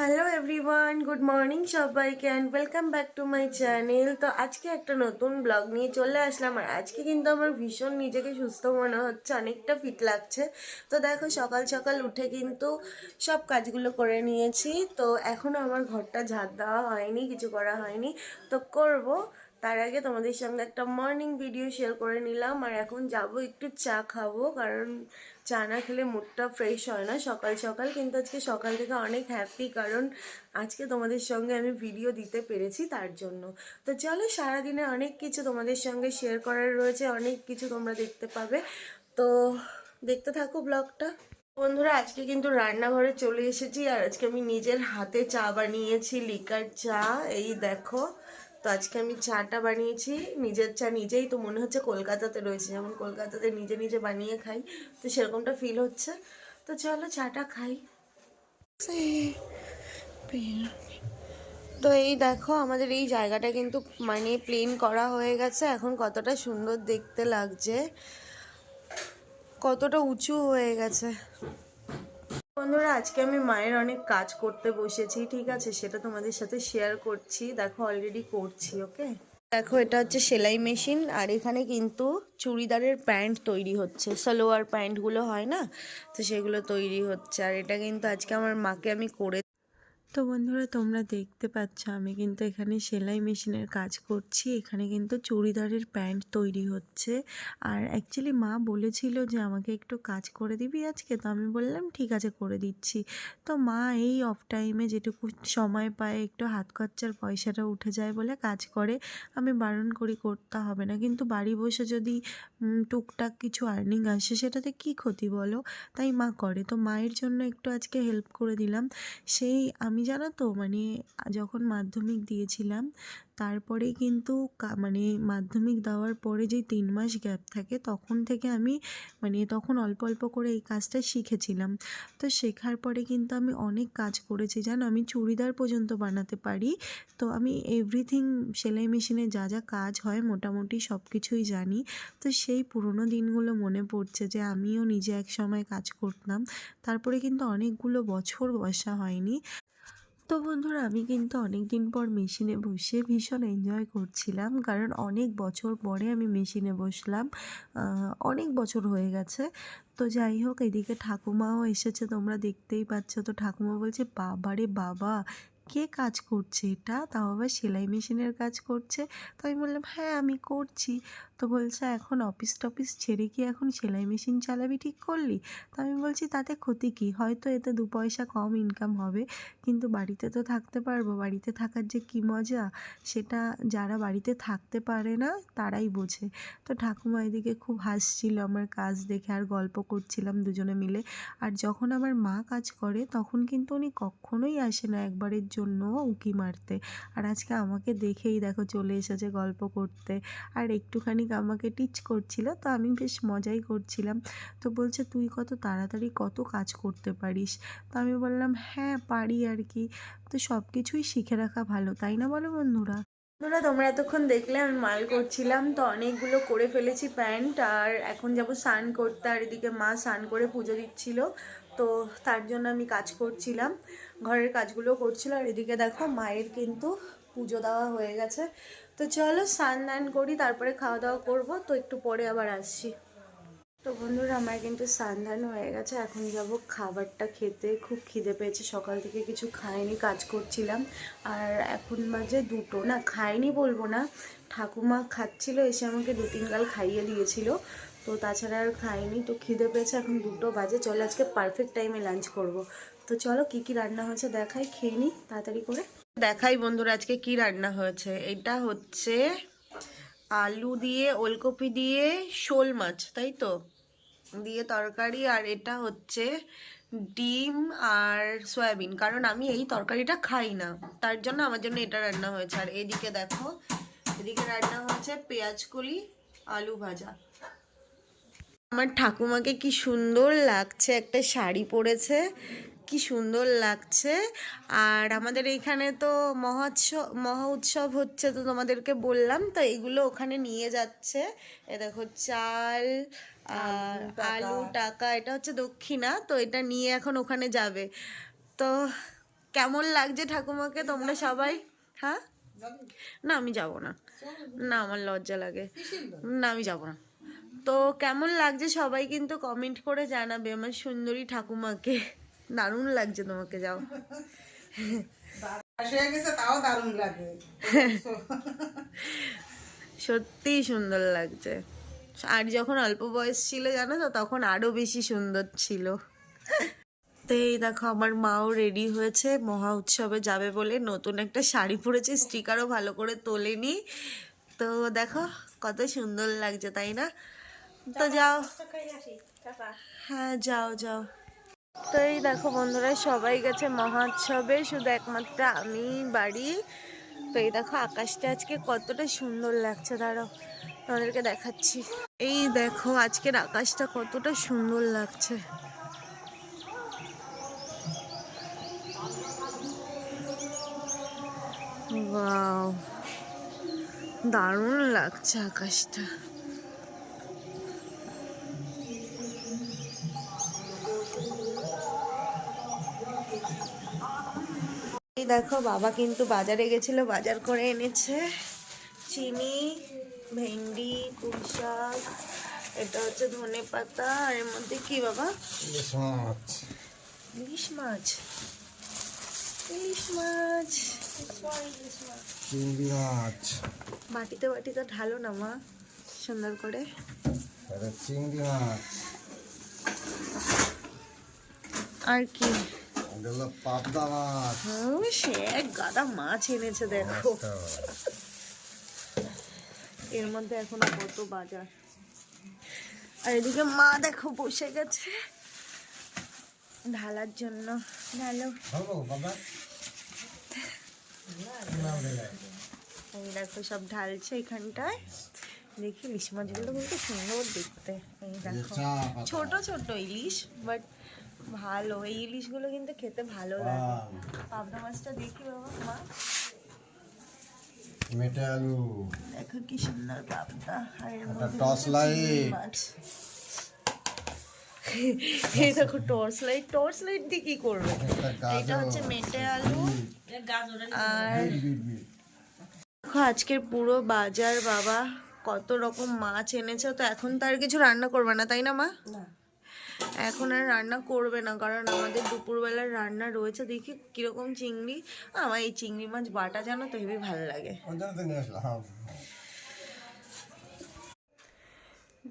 Hello everyone good morning সবাইকে and welcome back to my channel তো আজকে একটা নতুন ব্লগ নিয়ে চলে আসলাম, আর আজকে কিন্তু আমার ভীষণ নিজেকে সুস্থ মনে হচ্ছে, অনেকটা ফিট লাগছে। তো দেখো, সকাল সকাল উঠে কিন্তু সব কাজগুলো করে নিয়েছি। তো এখনও আমার ঘরটা ঝাড় দেওয়া হয়নি, কিছু করা হয়নি। তো করব, তার আগে তোমাদের সঙ্গে একটা মর্নিং ভিডিও শেয়ার করে নিলাম, আর এখন যাব একটু চা খাব, কারণ চা না খেলে মুডটা ফ্রেশ হয় না সকাল সকাল। কিন্তু আজকে সকাল থেকে অনেক হ্যাপি কারণ আজকে তোমাদের সঙ্গে আমি ভিডিও দিতে পেরেছি তার জন্য। তো চলো সারাদিনে অনেক কিছু তোমাদের সঙ্গে শেয়ার করার রয়েছে, অনেক কিছু তোমরা দেখতে পাবে। তো দেখতে থাকো ব্লগটা বন্ধুরা, আজকে কিন্তু রান্নাঘরে চলে এসেছি আর আজকে আমি নিজের হাতে চা বানিয়েছি, লিকার চা। এই দেখো। তো আজকে আমি চাটা বানিয়েছি। নিজের চা নিজেই তো মনে হচ্ছে কলকাতাতে রয়েছে। যেমন কলকাতাতে নিজে নিজে বানিয়ে খাই, তো সেরকমটা ফিল হচ্ছে। তো চলো চাটা খাই। তো এই দেখো, আমাদের এই জায়গাটা কিন্তু মানে প্লেন করা হয়ে গেছে। এখন কতটা সুন্দর দেখতে লাগছে। কতটা উঁচু হয়ে গেছে। বন্ধুরা, আজকে আমি মায়ের অনেক কাজ করতে বসেছি, ঠিক আছে? সেটা তোমাদের সাথে শেয়ার করছি। দেখো অলরেডি করছি ওকে দেখো, এটা হচ্ছে সেলাই মেশিন আর এখানে কিন্তু চুড়িদারের প্যান্ট তৈরি হচ্ছে। সালোয়ার প্যান্টগুলো হয় না? তো সেগুলো তৈরি হচ্ছে, আর এটা কিন্তু আজকে আমার মাকে আমি করে তো বন্ধুরা, তোমরা দেখতে পাচ্ছ আমি কিন্তু এখানে সেলাই মেশিনের কাজ করছি। এখানে কিন্তু চুড়িদারের প্যান্ট তৈরি হচ্ছে। আর অ্যাকচুয়ালি মা বলেছিল যে, আমাকে একটু কাজ করে দিবি আজকে? তো আমি বললাম, ঠিক আছে, করে দিচ্ছি। তো মা এই অফ টাইমে যেটুকু সময় পায়, একটু হাত খরচার পয়সাটা উঠে যায় বলে কাজ করে। আমি বারণ করি, করতে হবে না। কিন্তু বাড়ি বসে যদি টুকটাক কিছু আর্নিং আসে, সেটাতে কি ক্ষতি বলো? তাই মা করে। তো মায়ের জন্য একটু আজকে হেল্প করে দিলাম। সেই আমি জানো তো মানে যখন মাধ্যমিক দিয়েছিলাম, তারপরে কিন্তু মানে মাধ্যমিক দেওয়ার পরে যে তিন মাস গ্যাপ থাকে, তখন থেকে আমি মানে তখন অল্প অল্প করে এই কাজটা শিখেছিলাম। তো শেখার পরে কিন্তু আমি অনেক কাজ করেছি, জানো? আমি চুড়িদার পর্যন্ত বানাতে পারি। তো আমি এভরিথিং সেলাই মেশিনে যা যা কাজ হয়, মোটামুটি সব কিছুই জানি। তো সেই পুরোনো দিনগুলো মনে পড়ছে যে, আমিও নিজে এক সময় কাজ করতাম। তারপরে কিন্তু অনেকগুলো বছর বসা হয়নি। তো বন্ধুরা, আমি কিন্তু অনেক দিন পর মেশিনে বসে ভীষণ এনজয় করছিলাম। কারণ অনেক বছর পরে আমি মেশিনে বসলাম। অনেক বছর হয়ে গেছে। তো যাই হোক, এদিকে ঠাকুমাও এসেছে, তোমরা দেখতেই পাচ্ছ। তো ঠাকুমা বলছে, বাবারে বাবা কে কাজ করছে এটা? তাও আবার সেলাই মেশিনের কাজ করছে। তো আমি বললাম হ্যাঁ আমি করছি। তো বলছে, এখন অফিস টফিস ছেড়ে কি এখন সেলাই মেশিন চালাবি ঠিক করলি? তো আমি বলছি, তাতে ক্ষতি কী? হয়তো এতে দু পয়সা কম ইনকাম হবে। কিন্তু বাড়িতে তো থাকতে পারব। বাড়িতে থাকার যে কী মজা, সেটা যারা বাড়িতে থাকতে পারে না, তারাই বোঝে। তো ঠাকুমা এদিকে খুব হাসছিল আমার কাজ দেখে, আর গল্প করছিলাম দুজনে মিলে। আর যখন আমার মা কাজ করে, তখন কিন্তু উনি কখনোই আসে না একবারের জন্য। উকি মারতে। আর আজকে আমাকে দেখেই দেখো চলে এসেছে গল্প করতে। আর একটুখানি আমাকে টিচ করছিল, তো আমি বেশ মজাই করছিলাম। তো বলছে, তুই কত তাড়াতাড়ি কত কাজ করতে পারিস? তো আমি বললাম হ্যাঁ পারি আর কি। তো সব কিছুই শিখে রাখা ভালো, তাই না বলো বন্ধুরা? বন্ধুরা, তোমরা এতক্ষণ দেখলে আমি মাল করছিলাম, তো অনেকগুলো করে ফেলেছি প্যান্ট। আর এখন যাব স্নান করতে, আর এদিকে মা স্নান করে পুজো দিচ্ছিল, তো তার জন্য আমি কাজ করছিলাম। ঘরের কাজগুলো করছিল আর এদিকে দেখো মায়ের কিন্তু পুজো দেওয়া হয়ে গেছে। তো চলো স্নান দান করি, তারপরে খাওয়া দাওয়া করব। তো একটু পরে আবার আসছি। তো বন্ধুরা, আমার কিন্তু সান্ধান হয়ে গেছে। এখন যাব খাবারটা খেতে। খুব খিদে পেয়েছে, সকাল থেকে কিছু খাইনি, কাজ করছিলাম। আর এখন বাজে দুটো। না, খাইনি বলব না, ঠাকুমা খাচ্ছিল, এসে আমাকে দু তিন গাল খাইয়ে দিয়েছিল। তো তাছাড়া আর খাইনি। তো খিদে পেয়েছে, এখন দুটো বাজে। চলো আজকে পারফেক্ট টাইমে লাঞ্চ করব। তো চলো কি কি রান্না হয়েছে দেখাই, খেয়ে নিই তাড়াতাড়ি করে। দেখাই বন্ধুরা আজকে কি রান্না হয়েছে। এটা হচ্ছে আলু দিয়ে, ওলকপি দিয়ে শোল মাছ, তাই তো? দিয়ে তরকারি আর এটা হচ্ছে ডিম আর সয়াবিন। কারণ আমি এই তরকারিটা খাই না, তার জন্য আমার জন্য এটা রান্না হয়েছে। আর এদিকে দেখো, এদিকে রান্না হয়েছে পেঁয়াজ কলি, আলু ভাজা। আমার ঠাকুমাকে কি সুন্দর লাগছে, একটা শাড়ি পরেছে। কি সুন্দর লাগছে। আর আমাদের এইখানে তো মহোৎসব মহা উৎসব হচ্ছে তো তোমাদেরকে বললাম তো এগুলো ওখানে নিয়ে যাচ্ছে। এ দেখো চাল আর আলু টাকা এটা হচ্ছে দক্ষিণা তো এটা নিয়ে এখন ওখানে যাবে। তো কেমন লাগছে ঠাকুমাকে? তোমরা সবাই হ্যাঁ? না আমি যাব না। না আমার লজ্জা লাগে। না আমি যাব না। তো কেমন লাগছে সবাই কিন্তু কমেন্ট করে জানাবে আমার সুন্দরী ঠাকুমাকে। দারুণ লাগছে তোমাকে যাও। বয়স হয়ে গেছে তাও দারুণ লাগে। সত্যিই সুন্দর লাগছে। আর যখন অল্প বয়স ছিল জানো তো তখন আরও বেশি সুন্দর ছিল। তো এই দেখো আমার মাও রেডি হয়েছে। মহা উৎসবে যাবে বলে নতুন একটা শাড়ি পরেছে স্টিকারও ভালো করে তোলেনি। তো দেখো কত সুন্দর লাগছে তাই না? তো যাও হ্যাঁ যাও যাও। তো এই দেখো বন্ধুরা, সবাই গেছে মহোৎসবে, শুধু একমাত্র আমি বাড়ি। তো এই দেখো আকাশটা আজকে কতটা সুন্দর লাগছে, দাঁড়াও, তোমাদেরকে দেখাচ্ছি। এই দেখো আজকের আকাশটা কতটা সুন্দর লাগছে। দারুণ লাগছে আকাশটা। দেখো বাবা কিন্তু বাজারে গেছিল বাজার করে এনেছে চিনি ভেন্ডি পুঁই শাক এটা হচ্ছে ধনে পাতা আর এর মধ্যে কি বাবা? ইলিশ মাছ। ইলিশ মাছ। ইলিশ মাছ। চিংড়ি মাছ। বাটিতে বাটিতে ঢালো না মা সুন্দর করে। চিংড়ি মাছ। আর কি? পাবদা মাছ। সে এক গাদা মাছ এনেছে দেখো। এর মধ্যে এখনও কত বাজার। আর এদিকে মা দেখো বসে গেছে ঢালার জন্য। ঢালো। এই দেখো সব ঢালছে এখানটায়। দেখি ইলিশ মাছগুলো কিন্তু সুন্দর দেখতে। এই দেখো। ছোট ছোট ইলিশ বাট ভালো। এই ইলিশগুলো কিন্তু খেতে ভালো লাগে। পাবদা মাছটা দেখি বাবা মা। মেটে আলু। দেখো কি সুন্দর পাবদা। আর টর্চ লাইট। এই দেখো টর্চ লাইট। টর্চ লাইট দিয়ে কি করবে? এটা হচ্ছে মেটে আলু। আর আজকের পুরো বাজার বাবা কত রকম মাছ এনেছে। তো এখন তো আর কিছু রান্না করবে না তাই না মা? এখন আর রান্না করবে না, কারণ আমাদের দুপুরবেলার রান্না রয়েছে। দেখি কীরকম চিংড়ি। আমার এই চিংড়ি মাছ বাটা জানো তো, হেবি ভালো লাগে।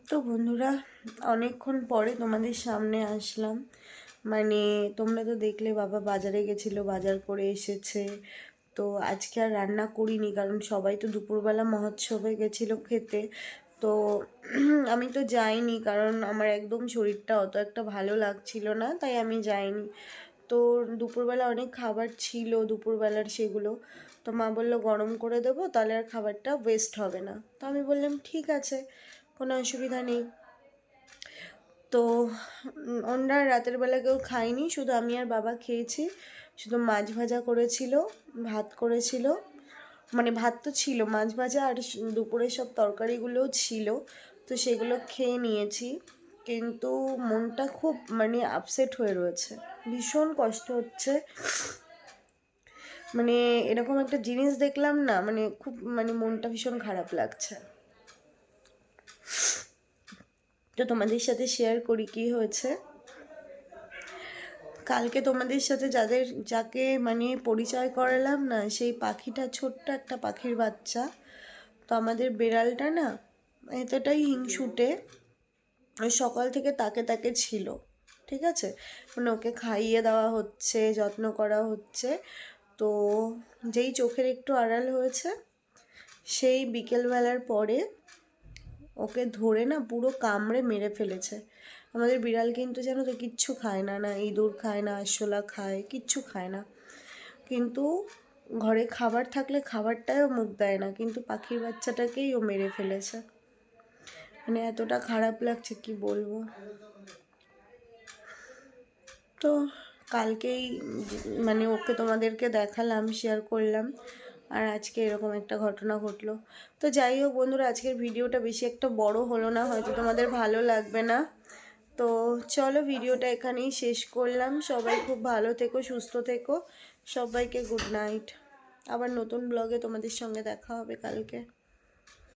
তো বন্ধুরা, অনেকক্ষণ পরে তোমাদের সামনে আসলাম। মানে তোমরা তো দেখলে বাবা বাজারে গেছিল, বাজার করে এসেছে। তো আজকে আর রান্না করিনি, কারণ সবাই তো দুপুরবেলা মহোৎসবে গেছিল খেতে। তো আমি তো যাইনি কারণ আমার একদম শরীরটা অত একটা ভালো লাগছিল না, তাই আমি যাইনি। তো দুপুরবেলা অনেক খাবার ছিল দুপুরবেলার সেগুলো। তো মা বলল, গরম করে দেবো, তাহলে আর খাবারটা ওয়েস্ট হবে না। তো আমি বললাম, ঠিক আছে, কোনো অসুবিধা নেই। তো ওনরা রাতের বেলা কেউ খায়নি, শুধু আমি আর বাবা খেয়েছি। শুধু মাছ ভাজা করেছিল, ভাত করেছিল। মানে ভাত তো ছিল, মাছ ভাজা আর দুপুরের সব তরকারিগুলোও ছিল, তো সেগুলো খেয়ে নিয়েছি। কিন্তু মনটা খুব মানে আপসেট হয়ে রয়েছে, ভীষণ কষ্ট হচ্ছে। মানে এরকম একটা জিনিস দেখলাম না মানে খুব মানে মনটা ভীষণ খারাপ লাগছে। তো তোমাদের সাথে শেয়ার করি কি হয়েছে। কালকে তোমাদের সাথে যাদের, যাকে মানে পরিচয় করালাম না, সেই পাখিটা ছোট্ট একটা পাখির বাচ্চা। তো আমাদের বেড়ালটা না এতটাই হিংসুটে সকাল থেকে তাকে তাকে ছিল, ঠিক আছে? মানে ওকে খাইয়ে দেওয়া হচ্ছে, যত্ন করা হচ্ছে। তো যেই চোখের একটু আড়াল হয়েছে, সেই বিকেলবেলার পরে ওকে ধরে না পুরো কামড়ে মেরে ফেলেছে। আমাদের বিড়াল কিন্তু জানো তো কিচ্ছু খায় না না ইঁদুর খায় না, আরশোলা খায়, কিচ্ছু খায় না। কিন্তু ঘরে খাবার থাকলে খাবারটাও মুখ দেয় না, কিন্তু পাখির বাচ্চাটাকেই ও মেরে ফেলেছে। মানে এতটা খারাপ লাগছে, কি বলব? তো কালকেই মানে ওকে তোমাদেরকে দেখালাম শেয়ার করলাম, আর আজকে এরকম একটা ঘটনা ঘটলো। তো যাই হোক বন্ধুরা, আজকের ভিডিওটা বেশি একটা বড় হলো না, হয়তো তোমাদের ভালো লাগবে না। তো চলো ভিডিওটা এখানেই শেষ করলাম। সবাই খুব ভালো থেকো, সুস্থ থেকো। সবাইকে গুড নাইট আবার নতুন ব্লগে তোমাদের সঙ্গে দেখা হবে কালকে।